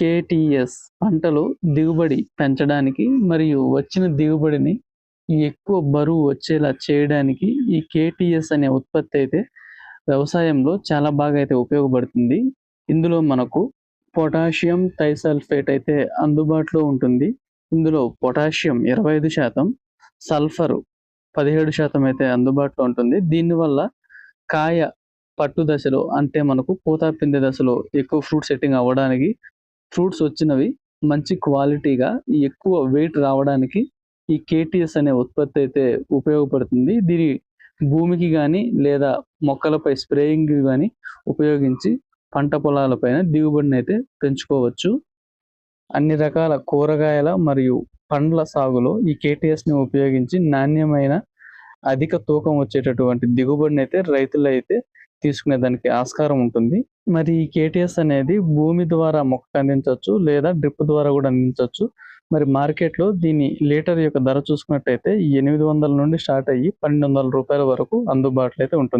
KTS పంటలు దిగుబడి పెంచడానికి మరియు వచ్చిన దిగుబడిని ఎక్కువ బరువు వచ్చేలా చేయడానికి ఈ కేటీఎస్ అనే ఉత్పత్తి అయితే వ్యవసాయంలో చాలా బాగా అయితే ఉపయోగపడుతుంది. ఇందులో మనకు పొటాషియం థైసల్ఫేట్ అయితే అందుబాటులో ఉంటుంది. ఇందులో పొటాషియం ఇరవై ఐదు శాతం సల్ఫర్ పదిహేడు శాతం అయితే అందుబాటులో ఉంటుంది. దీనివల్ల కాయ పట్టు దశలో అంటే మనకు పూత పిందె దశలో ఎక్కువ ఫ్రూట్ సెట్టింగ్ అవ్వడానికి ఫ్రూట్స్ వచ్చినవి మంచి క్వాలిటీగా ఎక్కువ వెయిట్ రావడానికి ఈ కేటీఎస్ అనే ఉత్పత్తి అయితే ఉపయోగపడుతుంది. దీని భూమికి కానీ లేదా మొక్కలపై స్ప్రేయింగ్ కానీ ఉపయోగించి పంట పొలాలపైన దిగుబడిని అయితే పెంచుకోవచ్చు. అన్ని రకాల కూరగాయల మరియు పండ్ల సాగులో ఈ కేటీఎస్ని ఉపయోగించి నాణ్యమైన అధిక తూకం వచ్చేటటువంటి దిగుబడిని అయితే రైతులు అయితే తీసుకునే దానికి ఆస్కారం ఉంటుంది. మరి ఈ కేటీఎస్ అనేది భూమి ద్వారా మొక్కకు అందించవచ్చు లేదా డ్రిప్ ద్వారా కూడా అందించవచ్చు. మరి మార్కెట్లో దీని లీటర్ యొక్క ధర చూసుకున్నట్టయితే ఎనిమిది వందల నుండి స్టార్ట్ అయ్యి పన్నెండు వందల రూపాయల వరకు అందుబాటులో అయితే ఉంటుంది.